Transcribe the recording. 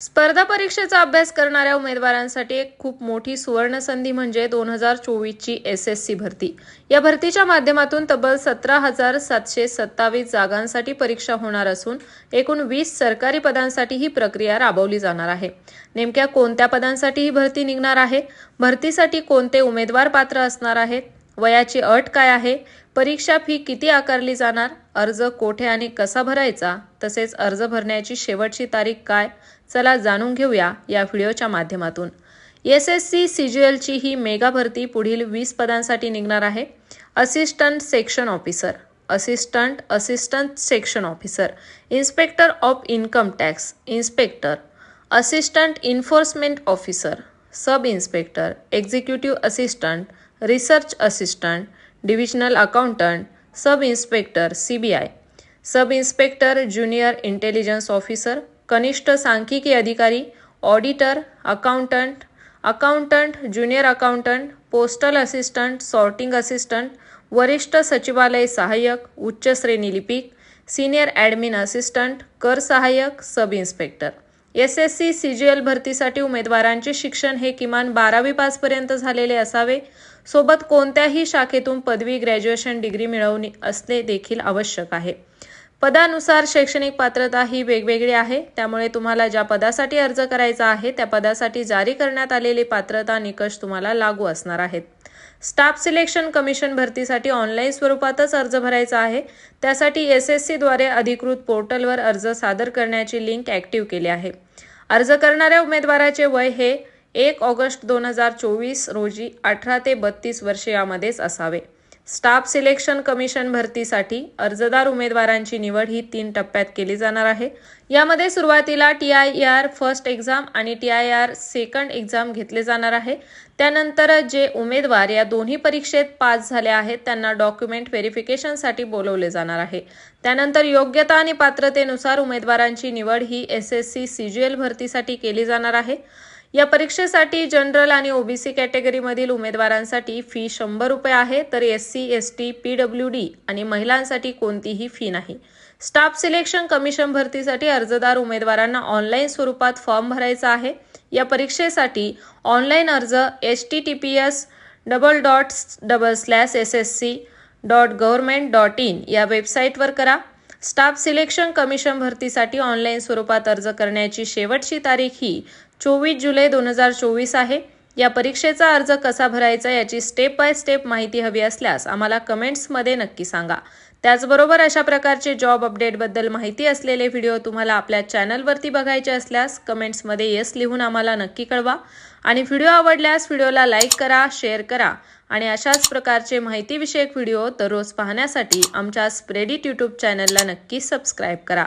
स्पर्धा परीक्षेचा अभ्यास करणाऱ्या उमेदवारांसाठी एक खूप मोठी सुवर्ण संधी म्हणजे दोन हजार चोवीसची एस एस सी भरती. या भरतीच्या माध्यमातून तब्बल सतरा हजार सातशे सत्तावीस जागांसाठी परीक्षा होणार असून एकूण वीस सरकारी पदांसाठी ही प्रक्रिया राबवली जाणार आहे. नेमक्या कोणत्या पदांसाठी ही भरती निघणार आहे? भरतीसाठी कोणते उमेदवार पात्र असणार आहेत? वयाची अट काय आहे? परीक्षा फी किती आकारली जाणार? अर्ज कोठे आणि कसा भरायचा? तसेच अर्ज भरण्याची शेवटची तारीख काय? चला जाणून घेऊया या व्हिडिओच्या माध्यमातून. S S C C G L ही मेगा भरती पुढील वीस पदांसाठी निघणार आहे. Assistant section officer assistant assistant section officer inspector of income tax inspector assistant enforcement officer sub inspector executive assistant research assistant divisional accountant sub inspector C B I. Sub inspector junior intelligence officer कनिष्ठ सांख्यिकी अधिकारी auditor accountant accountant junior accountant postal assistant sorting assistant वरिष्ठ सचिवालय सहाय्यक उच्च श्रेणी लिपिक senior admin assistant कर सहाय्यक sub inspector. S S C C G L भरतीसाठी उमेदवारांचे शिक्षण हे किमान बारावी पासपर्यंत झालेले असावे. सोबत कोणत्याही शाखेतून पदवी ग्रॅज्युएशन डिग्री मिळवणे असणे देखील आवश्यक आहे. पदानुसार शैक्षणिक पात्रता ही वेगवेगळी आहे. त्यामुळे तुम्हाला ज्या पदासाठी अर्ज करायचा आहे त्या पदासाठी जारी करण्यात आलेले पात्रता निकष तुम्हाला लागू असणार आहेत. स्टाफ सिलेक्शन कमिशन भरतीसाठी ऑनलाईन स्वरूपातच अर्ज भरायचा आहे. त्यासाठी एस एस सीद्वारे अधिकृत पोर्टलवर अर्ज सादर करण्याची लिंक ॲक्टिव्ह केली आहे. अर्ज करणाऱ्या उमेदवाराचे वय हे एक ऑगस्ट दोन हजार चोवीस रोजी अठरा ते बत्तीस वर्षे यामध्येच असावे. स्टाफ सिलेक्शन कमिशन भरतीसाठी अर्जदार उमेदवारांची निवड ही तीन टप्प्यात केली जाणार आहे. यामध्ये सुरुवातीला T I R first exam आणि T I R second exam घेतले जाणार आहे. त्यानंतर जे उमेदवार या दोन्ही परीक्षेत पास झाले आहेत त्यांना डॉक्युमेंट व्हेरिफिकेशनसाठी बोलवले जाणार आहे. त्यानंतर योग्यता आणि पात्रतेनुसार उमेदवारांची निवड ही S S C C G L भरतीसाठी केली जाणार आहे. या परीक्षेसाठी जनरल आणि ओबीसी कॅटेगरीमधील उमेदवारांसाठी फी शंभर रुपये आहे तर S C S T P W D आणि महिलांसाठी कोणतीही फी नाही. स्टाफ सिलेक्शन कमिशन भरतीसाठी अर्जदार उमेदवारांना ऑनलाईन स्वरूपात फॉर्म भरायचा आहे. या परीक्षेसाठी ऑनलाईन अर्ज H T T P S double dot double slash S S C dot government dot in या वेबसाईटवर करा. स्टाफ सिलेक्शन कमिशन भरतीसाठी ऑनलाईन स्वरूपात अर्ज करण्याची शेवटची तारीख ही चोवीस जुलै दोन हजार चोवीस आहे. या परीक्षेचा अर्ज कसा भरायचा याची स्टेप बाय स्टेप माहिती हवी असल्यास आम्हाला कमेंट्समध्ये नक्की सांगा. त्याचबरोबर अशा प्रकारचे जॉब अपडेटबद्दल माहिती असलेले व्हिडिओ तुम्हाला आपल्या चॅनलवरती बघायचे असल्यास कमेंट्समध्ये येस लिहून आम्हाला नक्की कळवा. आणि व्हिडिओ आवडल्यास व्हिडिओला लाईक करा शेअर करा. आणि अशाच प्रकारचे माहितीविषयक व्हिडिओ दररोज पाहण्यासाठी आमच्या स्प्रेडिट यूट्यूब चॅनलला नक्की सबस्क्राईब करा.